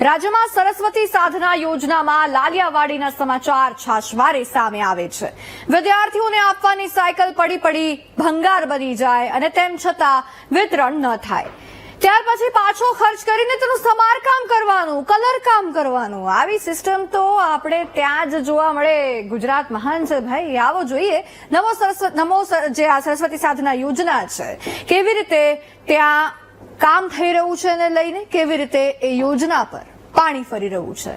રાજ્યમાં સરસ્વતી સાધના યોજનામાં લાલિયાવાડીના સમાચાર છાશવારે સામે આવે છે. વિદ્યાર્થીઓને આપવાની સાયકલ પડી પડી ભંગાર બની જાય અને તેમ છતાં વિતરણ ન થાય. ત્યાર પછી પાછો ખર્ચ કરીને તેનું સમારકામ કરવાનું, કલર કામ કરવાનું. આવી સિસ્ટમ તો આપણે ત્યાં જ જોવા મળે. ગુજરાત મહાન છે ભાઈ. આવો જોઈએ. નમો સરસ્વ, નમો જે આ સરસ્વતી સાધના યોજના છે, કેવી રીતે ત્યાં કામ થઈ રહ્યું છે એને લઈને કેવી રીતે એ યોજના પર પાણી ફરી રહ્યું છે?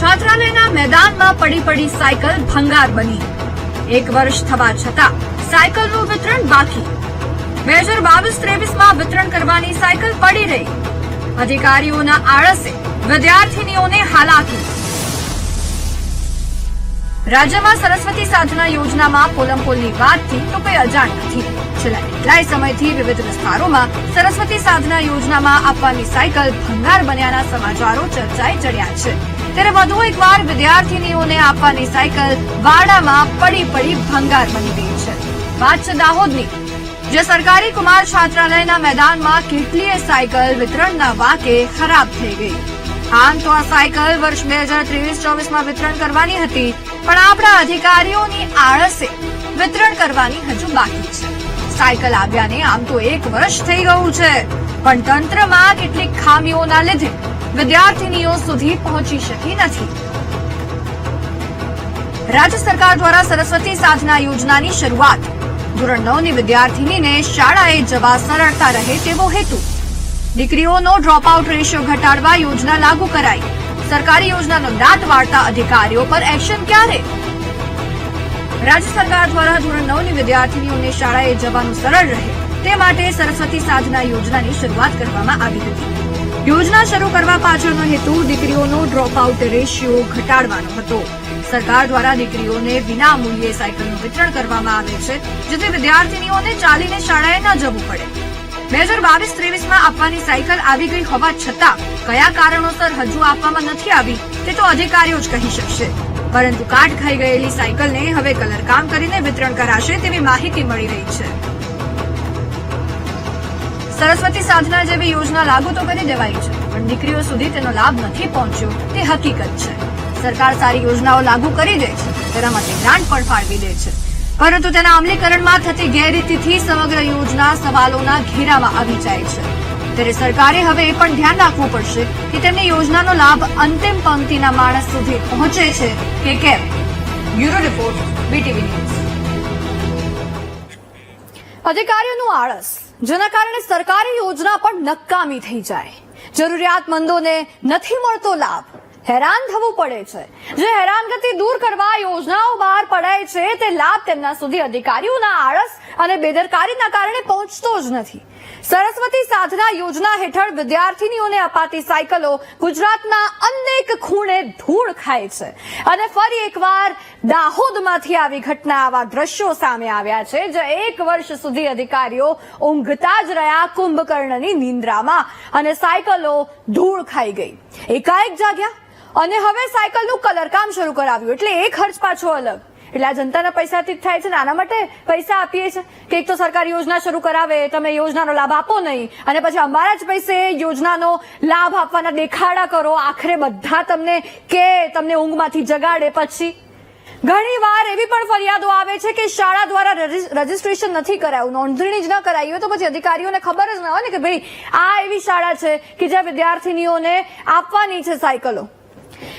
છાત્રાલયના મેદાનમાં પડી પડી સાયકલ ભંગાર બની. એક વર્ષ થવા છતાં સાયકલનું વિતરણ બાકી. બે હજાર બાવીસ ત્રેવીસમાં વિતરણ કરવાની સાયકલ પડી રહી. અધિકારીઓના આળસે વિદ્યાર્થીનીઓને હાલાકી. રાજ્યમાં સરસ્વતી સાધના યોજનામાં પોલમપોલની વાતથી તો કોઈ અજાણ નથી. છેલ્લા કેટલાય સમયથી વિવિધ વિસ્તારોમાં સરસ્વતી સાધના યોજનામાં આપવાની સાયકલ ભંગાર બન્યાના સમાચારો ચર્ચાએ ચડ્યા છે. ત્યારે વધુ એકવાર વિદ્યાર્થીનીઓને આપવાની સાયકલ વાડામાં પડી પડી ભંગાર બની ગઈ છે. વાત દાહોદની, જે સરકારી કુમાર છાત્રાલયના મેદાનમાં કેટલીય સાયકલ વિતરણના વાકે ખરાબ થઈ ગઈ. આમ તો આ સાયકલ વર્ષ બે હજાર ત્રેવીસ ચોવીસમાં વિતરણ કરવાની હતી, પણ આપણા અધિકારીઓની આળસે વિતરણ કરવાની હજુ બાકી છે. સાયકલ આવ્યાને આમ તો એક વર્ષ થઈ ગયું છે, પણ તંત્રમાં કેટલીક ખામીઓના લીધે વિદ્યાર્થીનીઓ સુધી પહોંચી શકી નથી. રાજ્ય સરકાર દ્વારા સરસ્વતી સાધના યોજનાની શરૂઆત ધોરણ નવની વિદ્યાર્થીનીને શાળાએ જવા સરળતા રહે તેવો હેતુ. દીકરીઓનો ડ્રોપ આઉટ રેશિયો ઘટાડવા યોજના લાગુ કરાઈ. સરકારી યોજનાનો દાંત વાળતા અધિકારીઓ પર એક્શન ક્યારે? રાજ્ય સરકાર દ્વારા ધોરણ નવની વિદ્યાર્થીનીઓને શાળાએ જવાનું સરળ રહે તે માટે સરસ્વતી સાધના યોજનાની શરૂઆત કરવામાં આવી હતી. યોજના શરૂ કરવા પાછળનો હેતુ દીકરીઓનો ડ્રોપ આઉટ રેશિયો ઘટાડવાનો હતો. સરકાર દ્વારા દીકરીઓને વિના મૂલ્યે સાયકલનું વિતરણ કરવામાં આવે છે, જેથી વિદ્યાર્થીનીઓને ચાલીને શાળાએ ન જવું પડે. બે હજાર બાવીસ ત્રેવીસમાં આપવાની સાયકલ આવી ગઈ હોવા છતાં કયા કારણોસર હજુ આપવામાં નથી આવી તે તો અધિકારીઓ જ કહી શકશે. પરંતુ કાટ ખાઈ ગયેલી સાયકલને હવે કલર કામ કરીને વિતરણ કરાશે તેવી માહિતી મળી રહી છે. સરસ્વતી સાધના જેવી યોજના લાગુ તો કરી દેવાઈ છે, પણ દીકરીઓ સુધી તેનો લાભ નથી પહોંચ્યો, તે હકીકત છે. સરકાર સારી યોજનાઓ લાગુ કરી દે છે, તેના માટે ગ્રાન્ટ પણ ફાળવી દે છે. પરંતુ તેના અમલીકરણમાં થતી ગેરરીતિથી સમગ્ર યોજના સવાલોના ઘેરામાં આવી જાય છે. ત્યારે સરકારે હવે એ પણ ધ્યાન રાખવું પડશે કે તેમની યોજનાનો લાભ અંતિમ પંક્તિના માણસ સુધી પહોંચે છે કે કેમ? Bureau report, BTV news. અધિકારીઓનું આળસ, જેના કારણે સરકારી યોજના પણ નકામી થઈ જાય. જરૂરિયાતમંદોને નથી મળતો લાભ. હેરાન થવું પડે છે. જે હેરાનગતિ દૂર કરવા યોજનાઓ બહાર પડાય છે, તે લાભ તેમના સુધી અધિકારીઓના આળસ અને બેદરકારીના કારણે પહોંચતો જ નથી. સરસ્વતી સાધના યોજના હેઠળ વિદ્યાર્થીનીઓને અપાતી સાયકલો ગુજરાતના અનેક ખૂણે ધૂળ ખાય છે અને ફરી એકવાર દાહોદમાંથી આવી ઘટના આવા દ્રશ્યો સામે આવ્યા છે, જે એક વર્ષ સુધી અધિકારીઓ ઊંઘતા જ રહ્યા કુંભકર્ણની નિંદ્રામાં અને સાયકલો ધૂળ ખાઈ ગઈ. એકાએક જાગ્યા અને હવે સાયકલનું કલરકામ શરૂ કરાવ્યું. એટલે એ ખર્ચ પાછો અલગ. એટલે આ જનતાના પૈસાથી જ થાય છે ને આના માટે પૈસા આપીએ છીએ. કે એક તો સરકાર યોજના શરૂ કરાવે, તમે યોજનાનો લાભ આપો નહીં. અને પછી અમારા જ પૈસે યોજનાનો લાભ આપવાના દેખાડા કરો. આખરે બધા તમને કે તમને ઊંઘમાંથી જગાડે પછી. ઘણી વાર એવી પણ ફરિયાદો આવે છે કે શાળા દ્વારા રજિસ્ટ્રેશન નથી કરાયું. નોંધણી જ ન કરાવી હોય તો પછી અધિકારીઓને ખબર જ ન હોય ને કે ભાઈ આ એવી શાળા છે કે જ્યાં વિદ્યાર્થીનીઓને આપવાની છે સાયકલો.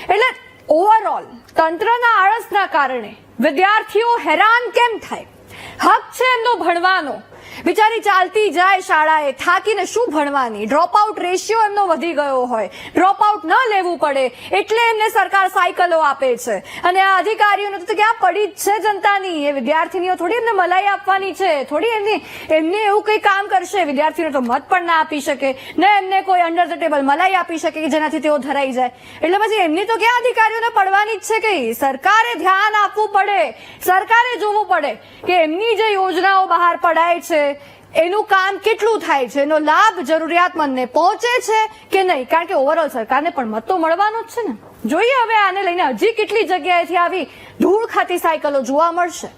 એટલે ઓવરઓલ તંત્રના આળસના કારણે વિદ્યાર્થીઓ હેરાન કેમ થાય? હક છે એમનો ભણવાનો બિચારી ચાલતી જાય શાળાએ, થાકીને શું ભણવાની? ડ્રોપ આઉટ રેશિયો એમનો વધી ગયો હોય. ડ્રોપ આઉટ ન લેવું પડે, એટલે એમને સરકાર સાયકલો આપે છે. અને આ અધિકારીઓને તો ક્યાં પડી જ છે જનતાની. એ વિદ્યાર્થીનીઓ થોડી એમને મલાઈ આપવાની છે. થોડી એમની, એમને એવું કંઈ કામ કરશે. વિદ્યાર્થીઓને તો મત પણ ના આપી શકે. ને એમને કોઈ અંડર ધ ટેબલ મલાઈ આપી શકે કે જેનાથી તેઓ ધરાઈ જાય. એટલે પછી એમની તો ક્યાં અધિકારીઓને પડવાની જ છે કે સરકારે ધ્યાન આપવું પડે. સરકારે જોવું પડે કે એમની જે યોજનાઓ બહાર પડાય એનું કામ કેટલું થાય છે? એનો લાભ જરૂરિયાતમંદને પહોંચે છે કે નહીં? કારણ કે ઓવરઓલ સરકારને પણ મત તો મળવાનો જ છે ને. જોઈએ હવે આને લઈને હજી કેટલી જગ્યાએથી આવી ધૂળ ખાતી સાયકલો જોવા મળશે.